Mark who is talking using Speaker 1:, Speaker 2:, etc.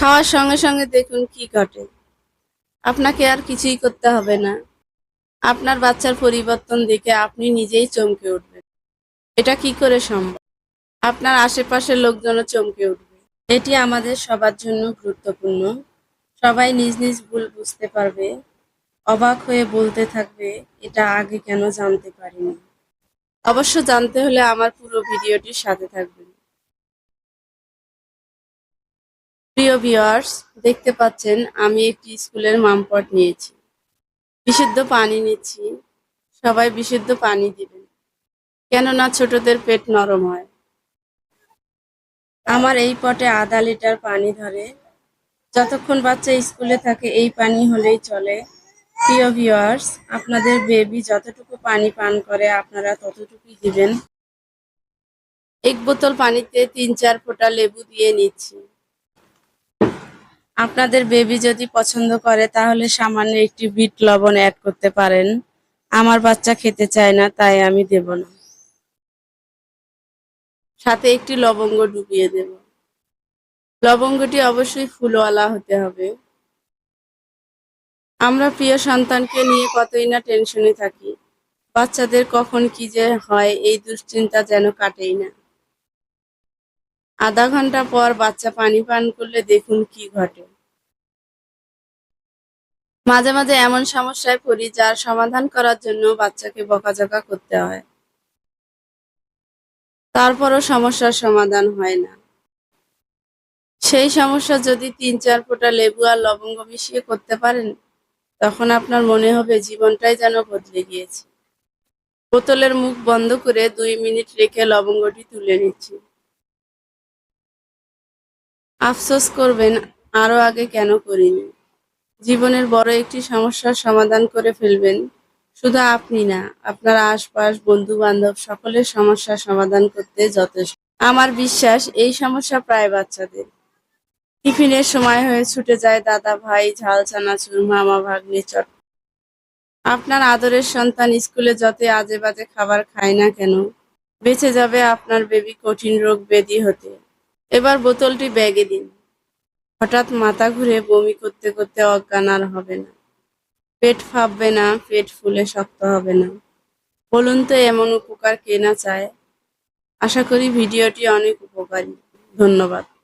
Speaker 1: খাওয়ার সঙ্গে সঙ্গে দেখুন কি ঘটে। আপনাকে আর কিছুই করতে হবে না। আপনার বাচ্চার পরিবর্তন দেখে আপনি নিজেই চমকে উঠবেন। এটা কি করে সম্ভব? আপনার আশেপাশের লোকজনও চমকে উঠবে। এটি আমাদের সবার জন্য গুরুত্বপূর্ণ। সবাই নিজ নিজ ভুল বুঝতে পারবে, অবাক হয়ে বলতে থাকবে, এটা আগে কেন জানতে পারিনি? অবশ্য জানতে হলে আমার পুরো ভিডিওটির সাথে থাকবেন। প্রিয় ভিওয়ার্স দেখতে পাচ্ছেন আমি একটি স্কুলের মামপট নিয়েছি। বিশুদ্ধ পানি নিচ্ছি। সবাই বিশুদ্ধ পানি দিবেন। কেননা ছোটদের পেট নরম হয়। আমার এই পটে আধা লিটার পানি ধরে। যতক্ষণ বাচ্চা স্কুলে থাকে, এই পানি হলেই চলে। প্রিয় ভিউয়ার্স, আপনাদের বেবি যতটুকু পানি পান করে, আপনারা ততটুকুই দিবেন। এক বোতল পানিতে তিন চার ফোঁটা লেবু দিয়ে নিচ্ছি। আপনাদের বেবি যদি পছন্দ করে, তাহলে সামান্য একটি বিট লবণ অ্যাড করতে পারেন। আমার বাচ্চা খেতে চায় না, তাই আমি দেব না। সাথে একটি লবঙ্গ ডুবিয়ে দেব। লবঙ্গটি অবশ্যই ফুলওয়ালা হতে হবে। আমরা প্রিয় সন্তানকে নিয়ে কতই না টেনশনে থাকি। বাচ্চাদের কখন কি যে হয়, এই দুশ্চিন্তা যেন কাটেই না। আধা ঘণ্টা পর বাচ্চা পানি পান করলে দেখুন কি ঘটে। মাঝে মাঝে এমন সমস্যায় পড়ি যার সমাধান করার জন্য বাচ্চাকে বকাঝকা করতে হয়। তারপরও সমস্যার সমাধান হয় না। সেই সমস্যা যদি তিন চার ফোঁটা লেবু আর লবঙ্গ মিশিয়ে করতে পারেন, তখন আপনার মনে হবে জীবনটাই যেন বদলে গিয়েছে। বোতলের মুখ বন্ধ করে দুই মিনিট রেখে লবঙ্গটি তুলে নিচ্ছি। আফসোস করবেন আরও আগে কেন করিনি? জীবনের বড় একটি সমস্যার সমাধান করে ফেলবেন। শুধু আপনি না, আপনার আশপাশ বন্ধু বান্ধব সকলের সমস্যার সমাধান করতে যথেষ্ট। আমার বিশ্বাস, এই সমস্যা প্রায় বাচ্চাদের। টিফিনের সময় হয়ে ছুটে যায় দাদা ভাই, ঝাল চানাচুর, মামা ভাগ্নে, চট। আপনার আদরের সন্তান স্কুলে যতই আজে বাজে খাবার খায় না কেন? বেঁচে যাবে আপনার বেবি কঠিন রোগ ব্যাধি হতে। এবার বোতলটি ব্যাগে দিন। হঠাৎ মাথা ঘুরে বমি করতে করতে অজ্ঞান আর হবে না। পেট ফাঁপবে না, পেট ফুলে শক্ত হবে না। বলুন তো এমন উপকার কে না চায়? আশা করি ভিডিওটি অনেক উপকারী। ধন্যবাদ।